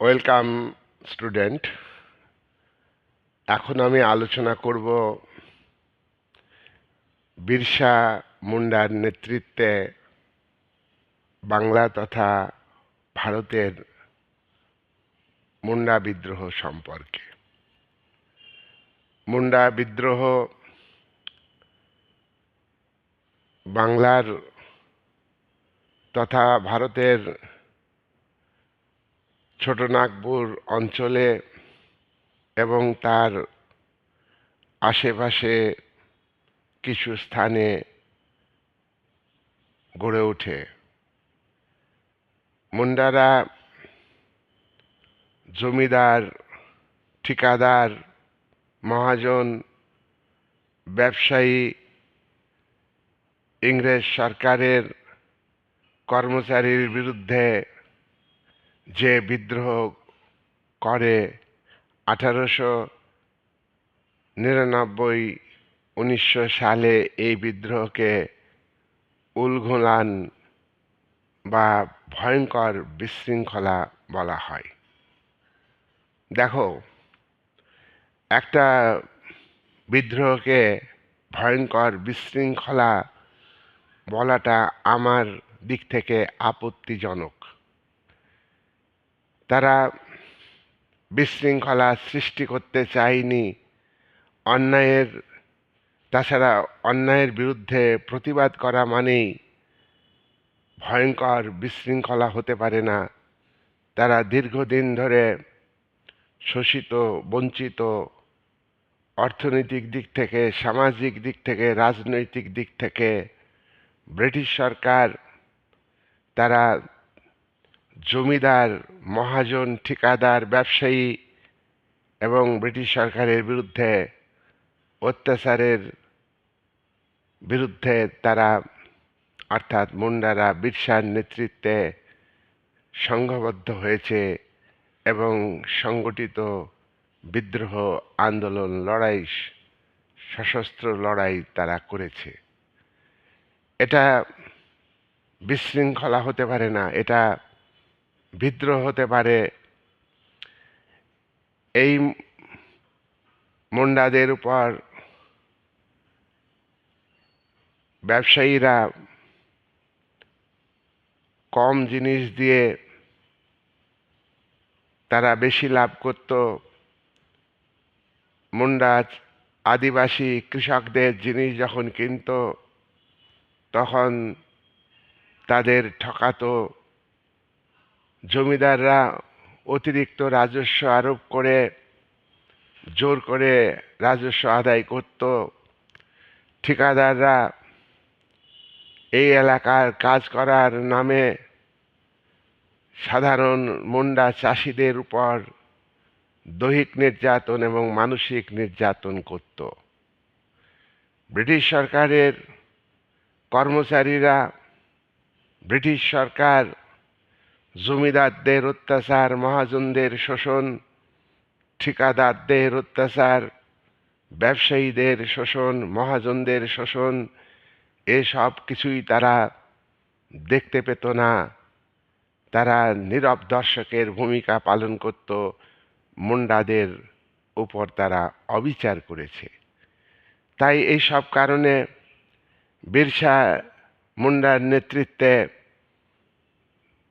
Welcome student এখন আমি আলোচনা করব বিরসা মুন্ডার নেতৃত্বে বাংলা তথা ভারতের মুন্ডা বিদ্রোহ সম্পর্কে। মুন্ডা বিদ্রোহ বাংলার তথা ভারতের ছোটনাগপুর অঞ্চলে এবং তার আশেপাশে কিছু স্থানে গড়ে ওঠে। মুন্ডারা জমিদার, ঠিকাদার, মহাজন, ব্যবসায়ী, ইংরেজ সরকারের কর্মচারীর বিরুদ্ধে যে বিদ্রোহ করে আঠারোশো নিরানব্বই, উনিশশো সালে এই বিদ্রোহকে উলঘুলান বা ভয়ঙ্কর বিশৃঙ্খলা বলা হয়। দেখো, একটা বিদ্রোহকে ভয়ঙ্কর বিশৃঙ্খলা বলাটা আমার দিক থেকে আপত্তিজনক। তারা বিশৃঙ্খলা সৃষ্টি করতে চায়নি। অন্যায়ের, তাছাড়া অন্যায়ের বিরুদ্ধে প্রতিবাদ করা মানেই ভয়ঙ্কর বিশৃঙ্খলা হতে পারে না। তারা দীর্ঘদিন ধরে শোষিত, বঞ্চিত, অর্থনৈতিক দিক থেকে, সামাজিক দিক থেকে, রাজনৈতিক দিক থেকে ব্রিটিশ সরকার, তারা জমিদার, মহাজন, ঠিকাদার, ব্যবসায়ী এবং ব্রিটিশ সরকারের বিরুদ্ধে, অত্যাচারের বিরুদ্ধে তারা, অর্থাৎ মুন্ডারা বিরসার নেতৃত্বে সংঘবদ্ধ হয়েছে এবং সংগঠিত বিদ্রোহ আন্দোলন লড়াই, সশস্ত্র লড়াই তারা করেছে। এটা বিশৃঙ্খলা হতে পারে না, এটা বিদ্রোহ হতে পারে। এই মুন্ডাদের উপর ব্যবসায়ীরা কম জিনিস দিয়ে তারা বেশি লাভ করত। মুন্ডা আদিবাসী কৃষকদের জিনিস যখন কিনত, তখন তাদের ঠকাতো। জমিদাররা অতিরিক্ত রাজস্ব আরোপ করে, জোর করে রাজস্ব আদায় করত। ঠিকাদাররা এই এলাকার কাজ করার নামে সাধারণ মুন্ডা চাষিদের উপর দৈহিক নির্যাতন এবং মানসিক নির্যাতন করত। ব্রিটিশ সরকারের কর্মচারীরা ব্রিটিশ সরকার জমিদারদের অত্যাচার, মহাজনদের শোষণ ঠিকাদারদের অত্যাচার, ব্যবসায়ীদের শোষণ, মহাজনদের শোষণ, এসব কিছুই তারা দেখতে পেত না। তারা নীরব দর্শকের ভূমিকা পালন করত, মুন্ডাদের উপর তারা অবিচার করেছে। তাই এই সব কারণে বিরসা মুন্ডার নেতৃত্বে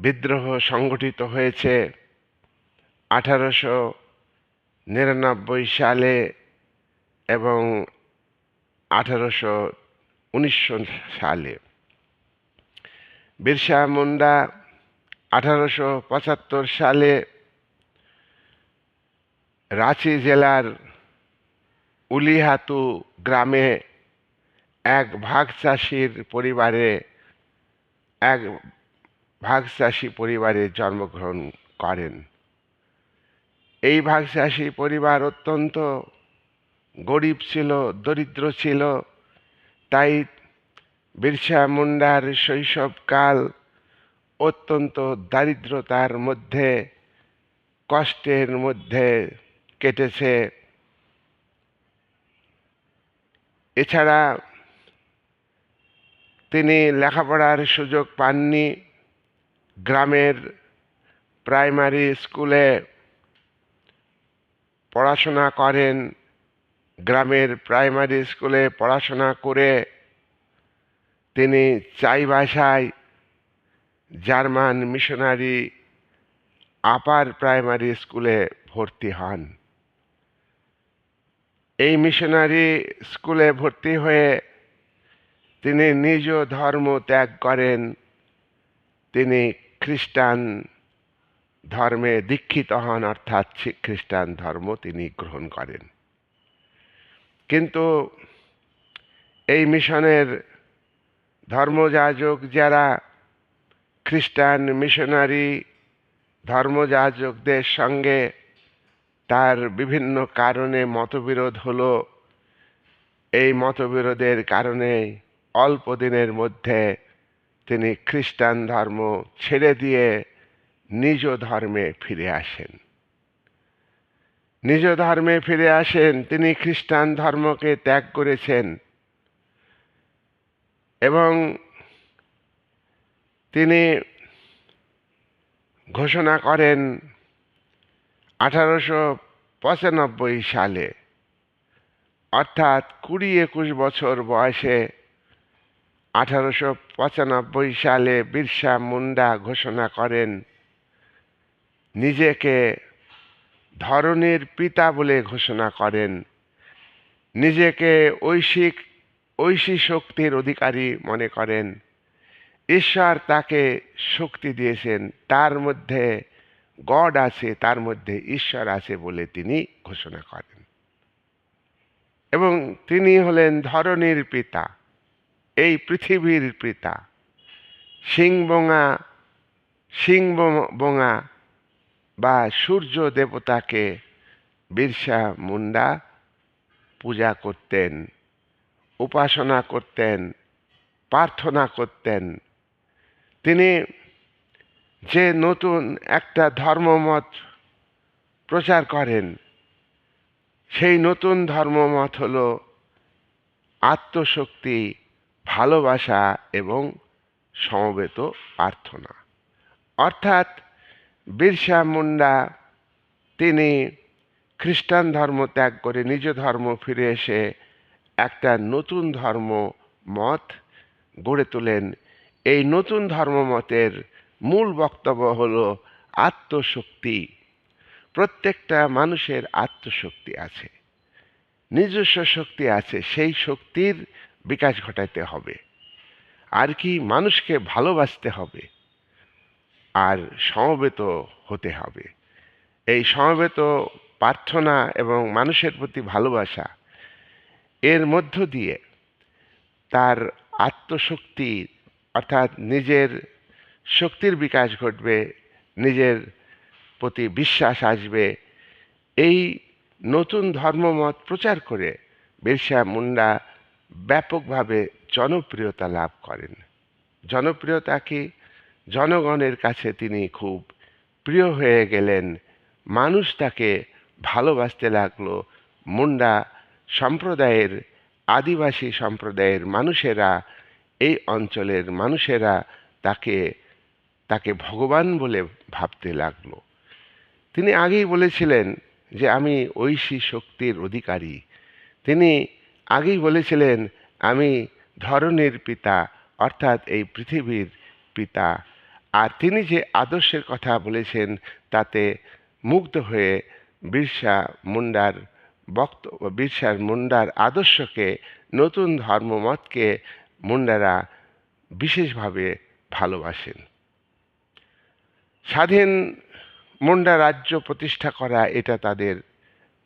বিদ্রোহ সংগঠিত হয়েছে আঠারোশো নিরানব্বই সালে এবং আঠারোশো উনিশশো সালে। বিরসা মুন্ডা আঠারোশো পঁচাত্তর সালে রাঁচি জেলার উলিহাতু গ্রামে এক ভাগ চাষির পরিবারে এক ভাগ চাষি পরিবারে জন্মগ্রহণ করেন। এই ভাগচাষী পরিবার অত্যন্ত গরিব ছিল, দরিদ্র ছিল। তাই বিরসা মুন্ডার শৈশবকাল অত্যন্ত দারিদ্রতার মধ্যে, কষ্টের মধ্যে কেটেছে। এছাড়া তিনি লেখাপড়ার সুযোগ পাননি। গ্রামের প্রাইমারি স্কুলে পড়াশোনা করেন, গ্রামের প্রাইমারি স্কুলে পড়াশোনা করে তিনি চাই ভাষায় জার্মান মিশনারি আপার প্রাইমারি স্কুলে ভর্তি হন। এই মিশনারি স্কুলে ভর্তি হয়ে তিনি নিজ ধর্ম ত্যাগ করেন। তিনি খ্রিস্টান ধর্মে দীক্ষিত হন, অর্থাৎ খ্রিস্টান ধর্ম তিনি গ্রহণ করেন। কিন্তু এই মিশনের ধর্মযাজক যারা, খ্রিস্টান মিশনারি ধর্মযাজকদের সঙ্গে তার বিভিন্ন কারণে মতবিরোধ হলো। এই মতবিরোধের কারণে অল্প দিনের মধ্যে তিনি খ্রিস্টান ধর্ম ছেড়ে দিয়ে নিজ ধর্মে ফিরে আসেন। নিজ ধর্মে ফিরে আসেন, তিনি খ্রিস্টান ধর্মকে ত্যাগ করেছেন এবং তিনি ঘোষণা করেন আঠারোশো পঁচানব্বই সালে, অর্থাৎ কুড়ি একুশ বছর বয়সে আঠারোশো পঁচানব্বই সালে বিরসা মুন্ডা ঘোষণা করেন, নিজেকে ধরনের পিতা বলে ঘোষণা করেন, নিজেকে ঐশিক, ঐশী শক্তির অধিকারী মনে করেন। ঈশ্বর তাকে শক্তি দিয়েছেন, তার মধ্যে গড আছে, তার মধ্যে ঈশ্বর আছে বলে তিনি ঘোষণা করেন। এবং তিনি হলেন ধরনীর পিতা। এই পৃথিবীর পিতা। সিংবঙা সিংবঙা বা সূর্য দেবতাকে বিরসা মুন্ডা পূজা করতেন, উপাসনা করতেন, প্রার্থনা করতেন। তিনি যে নতুন একটা ধর্মমত প্রচার করেন, সেই নতুন ধর্মমত হল আত্মশক্তি ভালোবাসা এবং সমবেত প্রার্থনা। অর্থাৎ বিরসা মুন্ডা, তিনি খ্রিস্টান ধর্ম ত্যাগ করে নিজ ধর্ম ফিরে এসে একটা নতুন ধর্ম মত গড়ে তোলেন। এই নতুন ধর্মমতের মূল বক্তব্য হল আত্মশক্তি। প্রত্যেকটা মানুষের আত্মশক্তি আছে। নিজস্ব শক্তি আছে। সেই শক্তির বিকাশ ঘটাইতে হবে। আর কি মানুষকে ভালোবাসতে হবে, আর সমবেত হতে হবে। এই সমবেত প্রার্থনা এবং মানুষের প্রতি ভালোবাসা, এর মধ্য দিয়ে তার আত্মশক্তি, অর্থাৎ নিজের শক্তির বিকাশ ঘটবে, নিজের প্রতি বিশ্বাস আসবে। এই নতুন ধর্মমত প্রচার করে বিরসা মুন্ডা ব্যাপকভাবে জনপ্রিয়তা লাভ করেন। জনপ্রিয়তা কি জনগণের কাছে তিনি খুব প্রিয় হয়ে গেলেন। মানুষ তাকে ভালোবাসতে লাগল। মুন্ডা সম্প্রদায়ের আদিবাসী সম্প্রদায়ের মানুষেরা, এই অঞ্চলের মানুষেরা তাকে তাকে ভগবান বলে ভাবতে লাগল। তিনি আগেই বলেছিলেন যে, আমি ঐশী শক্তির অধিকারী। তিনি আগেই বলেছিলেন, আমি ধরনের পিতা, অর্থাৎ এই পৃথিবীর পিতা। আর তিনি যে আদর্শের কথা বলেছেন, তাতে মুগ্ধ হয়ে বিরসা মুন্ডার বক্তব্য বিরসার মুন্ডার আদর্শকে, নতুন ধর্মমতকে মুন্ডারা বিশেষভাবে ভালোবাসেন। স্বাধীন মুন্ডা রাজ্য প্রতিষ্ঠা করা এটা তাদের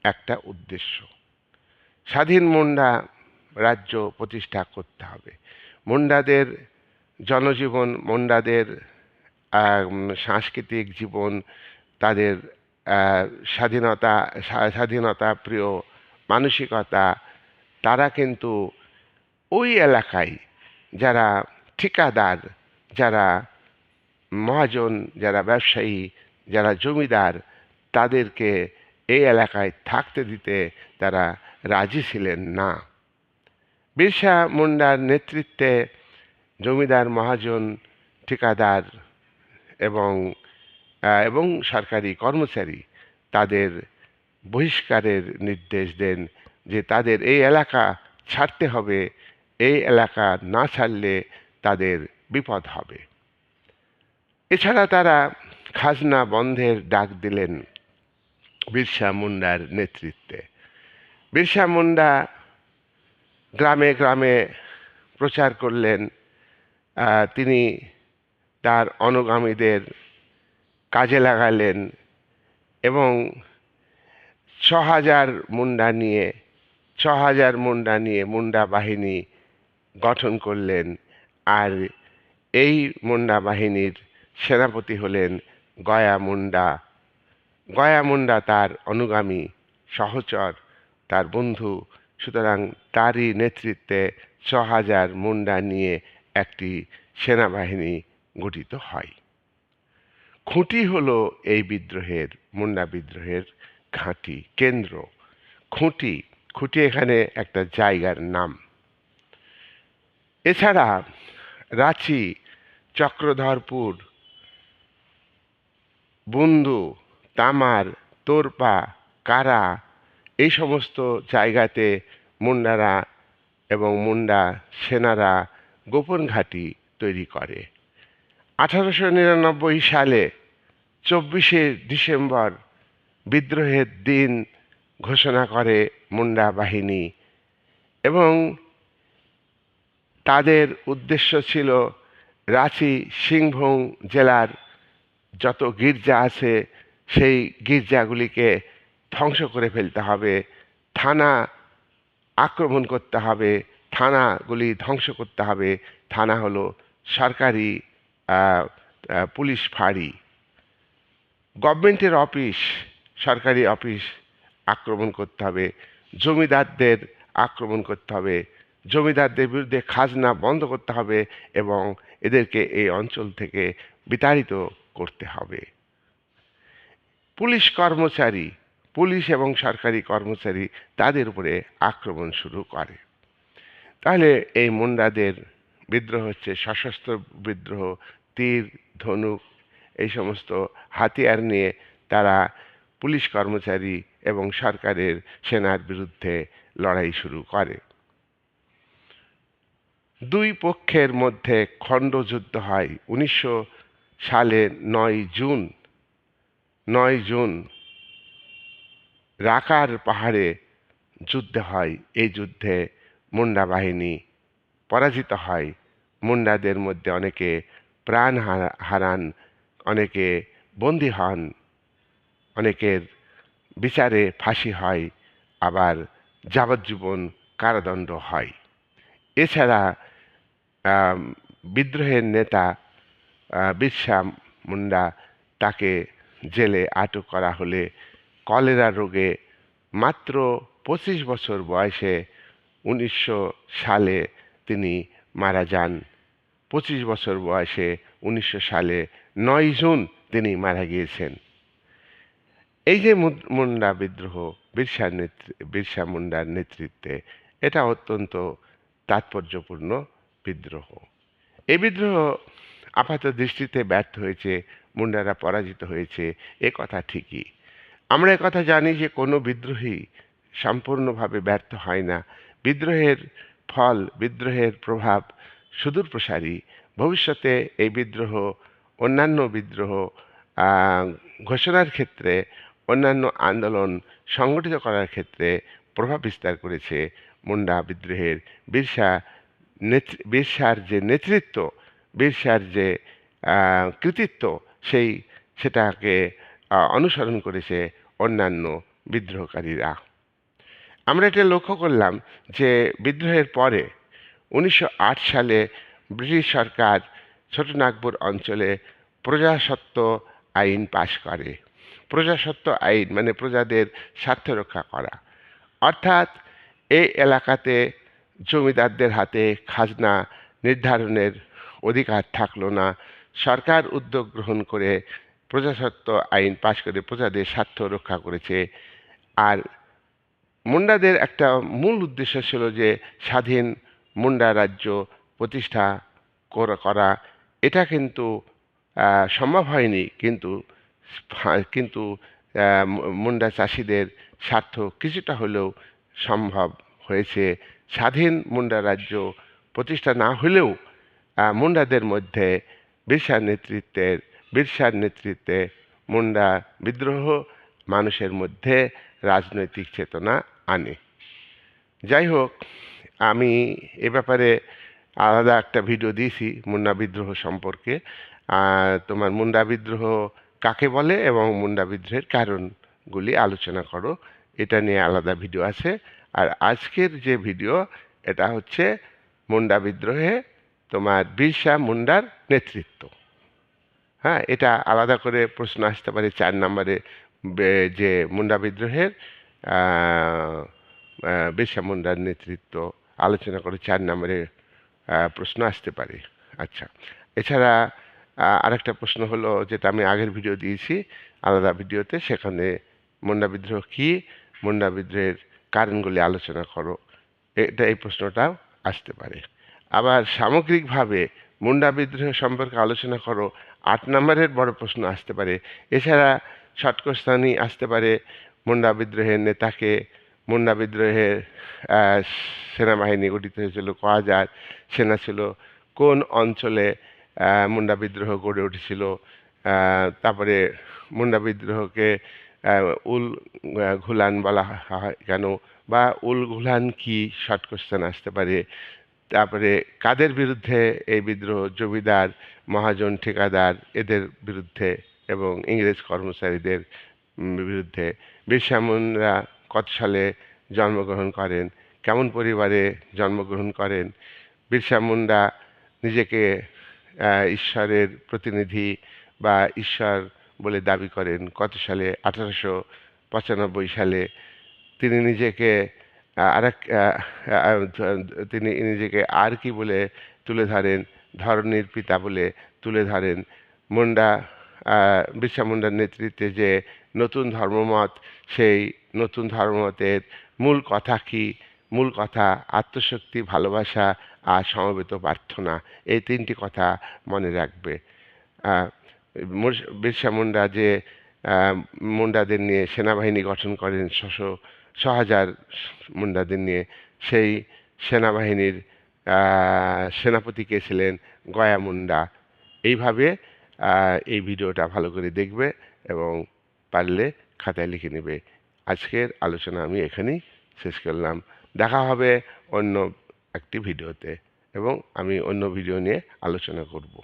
একটা উদ্দেশ্য। স্বাধীন মুন্ডা রাজ্য প্রতিষ্ঠা করতে হবে। মুন্ডাদের জনজীবন, মুন্ডাদের সাংস্কৃতিক জীবন, তাদের স্বাধীনতা স্বাধীনতা প্রিয় মানসিকতা, তারা কিন্তু ওই এলাকায় যারা ঠিকাদার, যারা মহাজন, যারা ব্যবসায়ী, যারা জমিদার, তাদেরকে এই এলাকায় থাকতে দিতে তারা রাজি ছিলেন না। বিরসা মুন্ডার নেতৃত্বে জমিদার মহাজন, ঠিকাদার এবং এবং সরকারি কর্মচারী তাদের বহিষ্কারের নির্দেশ দেন যে তাদের এই এলাকা ছাড়তে হবে, এই এলাকা না ছাড়লে তাদের বিপদ হবে। এছাড়া তারা খাজনা বন্ধের ডাক দিলেন বিরসা মুন্ডার নেতৃত্বে। বিরসা মুন্ডা গ্রামে গ্রামে প্রচার করলেন তিনি তার অনুগামীদের কাজে লাগালেন এবং ছ হাজার মুন্ডা নিয়ে ছ হাজার মুন্ডা নিয়ে মুন্ডা বাহিনী গঠন করলেন আর এই মুন্ডা বাহিনীর সেনাপতি হলেন গয়া মুন্ডা। গয়া মুন্ডা তার অনুগামী সহচর। তার বন্ধু। সুতরাং তারই নেতৃত্বে ছ হাজার মুন্ডা নিয়ে একটি সেনাবাহিনী গঠিত হয়। খুঁটি হলো এই বিদ্রোহের, মুন্ডা বিদ্রোহের ঘাঁটি কেন্দ্র। খুঁটি খুঁটি এখানে একটা জায়গার নাম। এছাড়া রাঁচি, চক্রধরপুর, বুন্দু, তামার, তোরপা, কারা এই সমস্ত জায়গাতে মুন্ডারা এবং মুন্ডা সেনারা গোপন ঘাঁটি তৈরি করে। আঠারোশো নিরানব্বই সালে চব্বিশে ডিসেম্বর বিদ্রোহের দিন ঘোষণা করে মুন্ডা বাহিনী এবং তাদের উদ্দেশ্য ছিল রাঁচি সিংভূম জেলার যত গির্জা আছে সেই গির্জাগুলিকে ধ্বংস করে ফেলতে হবে, থানা আক্রমণ করতে হবে, থানাগুলি ধ্বংস করতে হবে। থানা হলো সরকারি পুলিশ ফাঁড়ি। গভর্নমেন্টের অফিস, সরকারি অফিস আক্রমণ করতে হবে। জমিদারদের আক্রমণ করতে হবে। জমিদারদের বিরুদ্ধে খাজনা বন্ধ করতে হবে এবং এদেরকে এই অঞ্চল থেকে বিতাড়িত করতে হবে। পুলিশ কর্মচারী পুলিশ এবং সরকারি কর্মচারী তাদের উপরে আক্রমণ শুরু করে। তাহলে এই মুন্ডাদের বিদ্রোহ হচ্ছে সশস্ত্র বিদ্রোহ, তীর, ধনুক, এই সমস্ত হাতিয়ার নিয়ে তারা পুলিশ কর্মচারী এবং সরকারের সেনার বিরুদ্ধে লড়াই শুরু করে। দুই পক্ষের মধ্যে খণ্ডযুদ্ধ হয়। উনিশশো সালে নয় জুন নয় জুন রাকার পাহাড়ে যুদ্ধ হয়। এই যুদ্ধে মুন্ডা বাহিনী পরাজিত হয়। মুন্ডাদের মধ্যে অনেকে প্রাণ হারা- হারান, অনেকে বন্দী হন, অনেকের বিচারে ফাঁসি হয়, আবার যাবজ্জীবন কারাদণ্ড হয়। এছাড়া বিদ্রোহের নেতা বিরসা মুন্ডা তাকে জেলে আটক করা হলে কলেরা রোগে মাত্র পঁচিশ বছর বয়সে উনিশশো সালে তিনি মারা যান। পঁচিশ বছর বয়সে উনিশশো সালে নয় জুন তিনি মারা গিয়েছেন। এই যে মুন্ডা বিদ্রোহ বিরসার নেতৃ, বিরসা মুন্ডার নেতৃত্বে, এটা অত্যন্ত তাৎপর্যপূর্ণ বিদ্রোহ। এই বিদ্রোহ আপাত দৃষ্টিতে ব্যর্থ হয়েছে, মুন্ডারা পরাজিত হয়েছে, এ কথা ঠিকই। আমরা কথা জানি যে কোনো বিদ্রোহী সম্পূর্ণভাবে ব্যর্থ হয় না। বিদ্রোহের ফল, বিদ্রোহের প্রভাব সুদূর প্রসারী। ভবিষ্যতে এই বিদ্রোহ, অন্যান্য বিদ্রোহ ঘোষণার ক্ষেত্রে, অন্যান্য আন্দোলন সংগঠিত করার ক্ষেত্রে প্রভাব বিস্তার করেছে মুন্ডা বিদ্রোহের। বিরসা বিরসার যে নেতৃত্ব, বিরসার যে কৃতিত্ব, সেই, সেটাকে অনুসরণ করেছে অন্যান্য বিদ্রোহকারীরা। আমরা এটা লক্ষ্য করলাম যে বিদ্রোহের পরে উনিশশো আট সালে ব্রিটিশ সরকার ছোটনাগপুর অঞ্চলে প্রজাসত্ব আইন পাশ করে। প্রজাসত্ব আইন মানে প্রজাদের স্বার্থ রক্ষা করা। অর্থাৎ এই এলাকাতে জমিদারদের হাতে খাজনা নির্ধারণের অধিকার থাকল না। সরকার উদ্যোগ গ্রহণ করে প্রজাসত্ব আইন পাশ করে প্রজাদের স্বার্থ রক্ষা করেছে। আর মুন্ডাদের একটা মূল উদ্দেশ্য ছিল যে স্বাধীন মুন্ডা রাজ্য প্রতিষ্ঠা করা এটা কিন্তু সম্ভব হয়নি, কিন্তু কিন্তু মুন্ডা চাষিদের স্বার্থ কিছুটা হলেও সম্ভব হয়েছে। স্বাধীন মুন্ডা রাজ্য প্রতিষ্ঠা না হলেও মুন্ডাদের মধ্যে বিরসার নেতৃত্বের বিরসার নেতৃত্বে মুন্ডা বিদ্রোহ মানুষের মধ্যে রাজনৈতিক চেতনা আনে। যাই হোক, আমি এ ব্যাপারে আলাদা একটা ভিডিও দিয়েছি মুন্ডা বিদ্রোহ সম্পর্কে। তোমার মুন্ডা বিদ্রোহ কাকে বলে এবং মুন্ডা বিদ্রোহের কারণগুলি আলোচনা করো, এটা নিয়ে আলাদা ভিডিও আছে। আর আজকের যে ভিডিও, এটা হচ্ছে মুন্ডা বিদ্রোহে তোমার বিরসা মুন্ডার নেতৃত্ব। হ্যাঁ এটা আলাদা করে প্রশ্ন আসতে পারে চার নম্বরে যে মুন্ডা বিদ্রোহের বিরসা মুন্ডার নেতৃত্ব আলোচনা করে চার নম্বরে প্রশ্ন আসতে পারে। আচ্ছা এছাড়া আরেকটা প্রশ্ন হলো যেটা আমি আগের ভিডিও দিয়েছি, আলাদা ভিডিওতে, সেখানে মুন্ডা বিদ্রোহ কী, মুন্ডা বিদ্রোহের কারণগুলি আলোচনা করো, এটা এই প্রশ্নটাও আসতে পারে। আবার সামগ্রিকভাবে মুন্ডা বিদ্রোহ সম্পর্কে আলোচনা করো আট নম্বরের বড় প্রশ্ন আসতে পারে। এছাড়া ষটকস্থানি আসতে পারে মুন্ডা বিদ্রোহের নেতাকে। মুন্ডা বিদ্রোহের সেনাবাহিনী গঠিত হয়েছিল ক হাজার সেনা ছিল। কোন অঞ্চলে মুন্ডা বিদ্রোহ গড়ে উঠেছিল? তারপরে মুন্ডা বিদ্রোহকে উল ঘুলান বলা হয় কেন? বা উল, ঘুলান কি শর্ট আসতে পারে? তারপরে কাদের বিরুদ্ধে এই বিদ্রোহ? জমিদার, মহাজন, ঠিকাদার এদের বিরুদ্ধে এবং ইংরেজ কর্মচারীদের বিরুদ্ধে। বিরসা মুন্ডা কত সালে জন্মগ্রহণ করেন? কেমন পরিবারে জন্মগ্রহণ করেন? বিরসা মুন্ডা নিজেকে ঈশ্বরের প্রতিনিধি বা ঈশ্বর বলে দাবি করেন। কত সালে? আঠারোশো পঁচানব্বই সালে তিনি নিজেকে আরেক তিনি নিজেকে আর কি বলে তুলে ধরেন ধরনীর পিতা বলে তুলে ধরেন। মুন্ডা বিশ্বা মুন্ডার নেতৃত্বে যে নতুন ধর্মমত, সেই নতুন ধর্মমতের মূল কথা কি? মূল কথা আত্মশক্তি, ভালোবাসা আর সমবেত প্রার্থনা। এই তিনটি কথা মনে রাখবে। বিরসা মুন্ডা যে মুন্ডাদের নিয়ে সেনাবাহিনী গঠন করেন ছশো ছ হাজার মুন্ডাদের নিয়ে। সেই সেনাবাহিনীর সেনাপতি কে ছিলেন গয়া মুন্ডা। এইভাবে এই ভিডিওটা ভালো করে দেখবে এবং পারলে খাতায় লিখে নেবে। আজকের আলোচনা আমি এখানেই শেষ করলাম। দেখা হবে অন্য একটি ভিডিওতে এবং আমি অন্য ভিডিও নিয়ে আলোচনা করব।